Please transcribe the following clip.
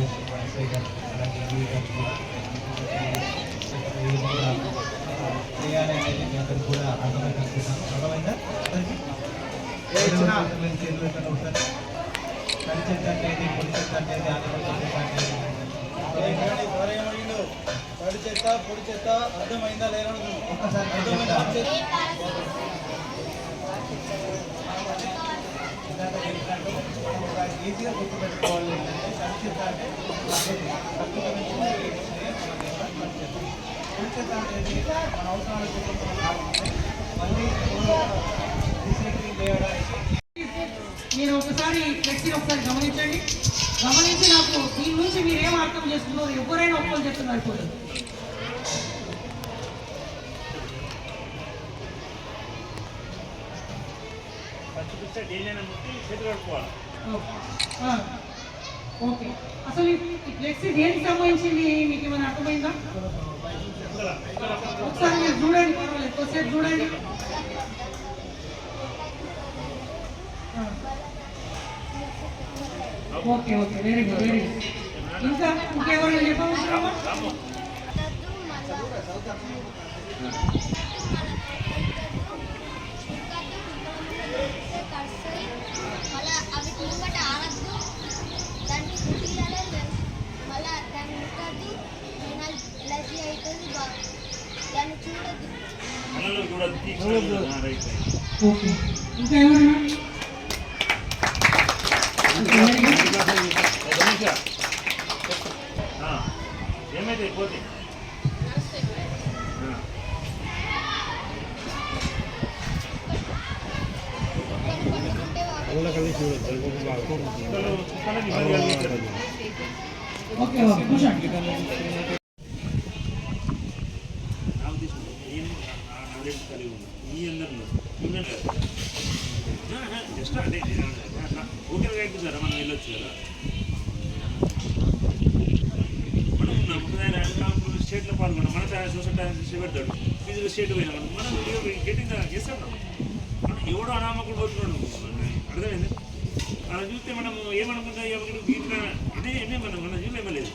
RS SI గారు అలాగే అర్థమైందా? ఒకసారి పొడి చెత్త అర్థమైందా లేదా ఒకసారి ఈజీగా గుర్తుపెట్టుకోవాలి ఏంటంటే అంటే అనేది మన అవసరాల కోసం మళ్ళీ రీసైక్లింగ్ చేయడానికి ఒకసారి ఫ్లెక్సీ ఒకసారి గమనించండి. గమనించి నాకు దీని నుంచి మీరేం అర్థం చేసుకున్నారు ఎవరైనా ఒప్పుకొని చెప్తున్నారు పిక్చర్ డైలీ ముట్టి చేతులు కడుక్కోవాలి ఆ, ఓకే. అసలు ఈ ఫ్లెక్సీ దేనికి సంబంధించింది? మీకు ఏమైనా అర్థమైందా? ఒకసారి మీరు చూడండి పర్వాలేదు. కొద్దిసేపు చూడండి. Okay okay. Very good very good ఇంకా ఇంకెవరైనా చెప్పవచ్చు ఇంకా ఎవరైనా ఏమైతే పోతే కొన్ని కొన్ని ఉంటే వా- కుక్కలు కుక్కలకి ఇబ్బంది కలిగిస్తారు ఓకే ఓకే కూర్చోండి జస్ట్ అంటే ఓకే రైట్ మనం వెళ్ళొచ్చు కదా మనం ఉన్నాం స్టేట్లో పాల్గొన్నాం మన సొసైటీ పెడతాడు ఫిజికల్ స్టేట్ పోయినా మనం మనం గెటింగ్ చేస్తాం మనం ఎవడో అనామకుడు పోతున్నాడు అర్థమైంది అలా చూస్తే మనం ఏమనుకుంటాం ఎవరికి గీత ఇదే ఏమే మనం మనం చూడలేమలేదు